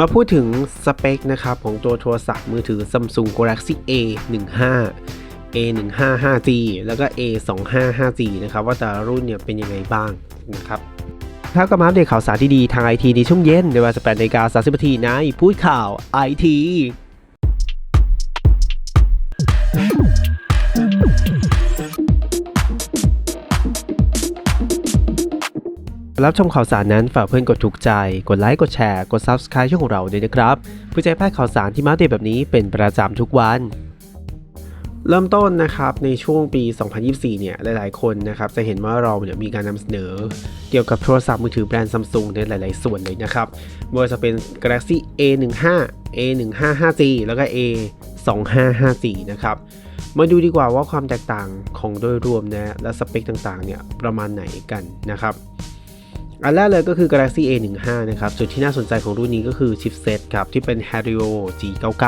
มาพูดถึงสเปคนะครับของตัวโทรศัพท์มือถือ Samsung Galaxy A 1 5 A 1 5 5G แล้วก็ A 2 5 5G นะครับว่าแต่ละรุ่นเนี่ยเป็นยังไงบ้างนะครับถ้ากับมาอัปเดตข่าวสารที่ดีทางไอทีในช่วงเย็นในเวลา18นาฬิกา30นาทีในพูดข่าวไอที รับชมข่าวสารนั้นฝากเพื่อนกดถูกใจ กดไลค์ กดแชร์ กด Subscribe ช่องของเราด้วยนะครับเพื่อจะให้พลาดข่าวสารที่มาเดตแบบนี้เป็นประจำทุกวันเริ่มต้นนะครับในช่วงปี 2024 เนี่ยหลาย ๆ คนนะครับจะเห็นว่าเราเนี่ยมีการนำเสนอ เกี่ยวกับโทรศัพท์มือถือแบรนด์ Samsung ในหลาย ๆ ส่วนเลยนะครับไม่ว่าจะเป็น Galaxy A15 A155G แล้วก็ A255G นะครับ มาดูดีกว่าว่าความแตกต่างของโดยรวมนะและสเปคต่าง ๆ เนี่ยประมาณไหนกันนะครับ อันแรกเลยก็คือ Galaxy A15 นะครับจุดที่น่าสนใจของรุ่นนี้ก็คือชิปเซตครับที่เป็น Helio G99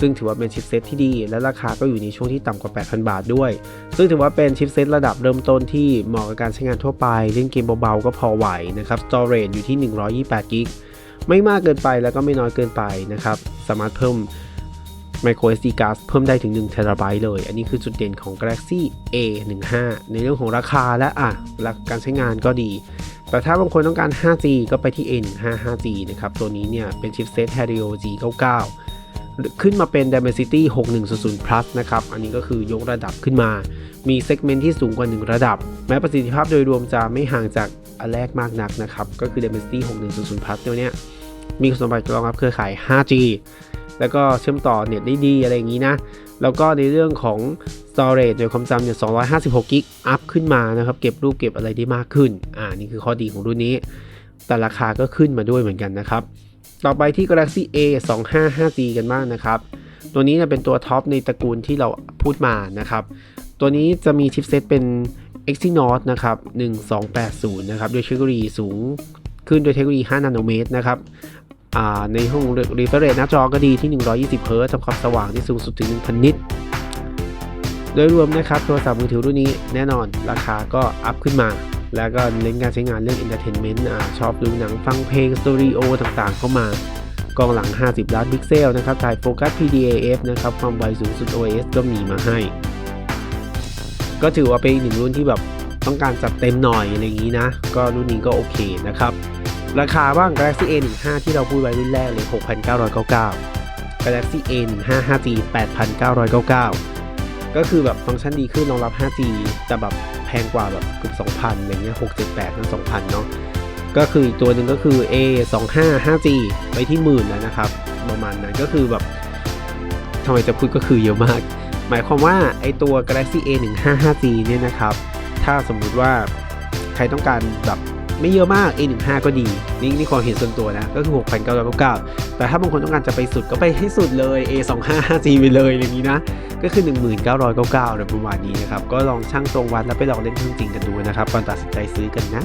ซึ่งถือว่าเป็นชิปเซตที่ดี และราคาก็อยู่ในช่วงที่ต่ำกว่า 8,000 บาทด้วย ซึ่งถือว่าเป็นชิปเซตระดับเริ่มต้นที่เหมาะกับการใช้งานทั่วไป เล่นเกมเบาๆ ก็พอไหวนะครับ Storage อยู่ที่ 128 g b ไม่มากเกินไปแล้วก็ไม่น้อยเกินไปนะครับ สามารถเพิ่ม micro SD card เพิ่มได้ถึง1 t b เลย อันนี้คือจุดเด่นของ Galaxy A15 ในเรื่องของราคาและอะและการใช้งานก็ดี แต่ถ้าบางคนต้องการ 5G ก็ไปที่ A155G นะครับ ตัวนี้เนี่ยเป็นชิปเซต Helio G99 ขึ้นมาเป็น Dimensity 6100 plus นะครับ อันนี้ก็คือยกระดับขึ้นมา มีเซกเมนต์ที่สูงกว่า 1 ระดับ แม้ประสิทธิภาพโดยรวมจะไม่ห่างจากอันแรกมากนักนะครับ ก็คือ Dimensity 6100 plus ตัวเนี้ยมีคุณสมบัติรองรับเครือข่าย 5G แล้วก็เชื่อมต่อเน็ตได้ดีอะไรอย่างนี้นะ แล้วก็ในเรื่องของ storage โดยความจำเนี่ย256กิกอัพขึ้นมานะครับ เก็บรูปเก็บอะไรได้มากขึ้น อ่า นี่คือข้อดีของรุ่นนี้ แต่ราคาก็ขึ้นมาด้วยเหมือนกันนะครับ ต่อไปที่ Galaxy A 2 5 5G กันบ้างนะครับ ตัวนี้เนี่ยเป็นตัวท็อปในตระกูลที่เราพูดมานะครับ ตัวนี้จะมีชิปเซตเป็น Exynos นะครับ 1280 นะครับด้วยเทคโนโลยีสูงขึ้นด้วยเทคโนโลยี 5 นาโนเมตรนะครับ ในห้อง refresh หน้าจอก็ดีที่ 120เฮิร์ตซ์ทำความสว่างที่สูงสุดถึง 1,000 นิตโดยรวมนะครับโทรศัพท์มือถือรุ่นนี้แน่นอนราคาก็อัพขึ้นมา แล้วก็เน้นการใช้งานเรื่อง entertainment อชอบดูหนังฟังเพลงสตูดิโอต่างๆ เข้ามากล้องหลัง 50 ล้านพิกเซลนะครับถ่ายโฟกัส PDAF นะครับความไวสูงสุด OS ก็มีมาให้ ก็ถือว่าเป็นอีกหนึ่งรุ่นที่แบบต้องการจัดเต็มหน่อยอะไรอย่างนี้นะ ก็รุ่นนี้ก็โอเคนะครับ ราคาบ้าง Galaxy A15 ที่เราพูดไว้รุ่นแรกเลย 6,999 Galaxy A15 5G 8,999 ก็คือแบบฟังก์ชันดีขึ้นรองรับ 5G แต่แบบแพงกว่าแบบเกือบ2,000อะไรเงี้ย678ทั้ง2,000 เนาะก็คืออีกตัวหนึ่งก็คือ A25 5G ไปที่หมื่นแล้วนะครับ ประมาณนั้นก็คือแบบทำไมจะพูดก็คือเยอะมาก หมายความว่าไอตัว Galaxy A15 5G เนี่ยนะครับ ถ้าสมมุติว่าใครต้องการแบบ ไม่เยอะมาก A15 ก็ดี นี่นี่ความเห็นส่วนตัวนะ ก็คือ 6,999 แต่ถ้าบางคนต้องการจะไปสุดก็ไปให้สุดเลย A25 5G ไปเลยอย่างนี้นะ ก็คือ 1999โดยประมาณนี้นะครับ ก็ลองช่างตรงวัดแล้วไปลองเล่นเครื่องจริงกันดูนะครับ ก่อนตัดสินใจซื้อกันนะ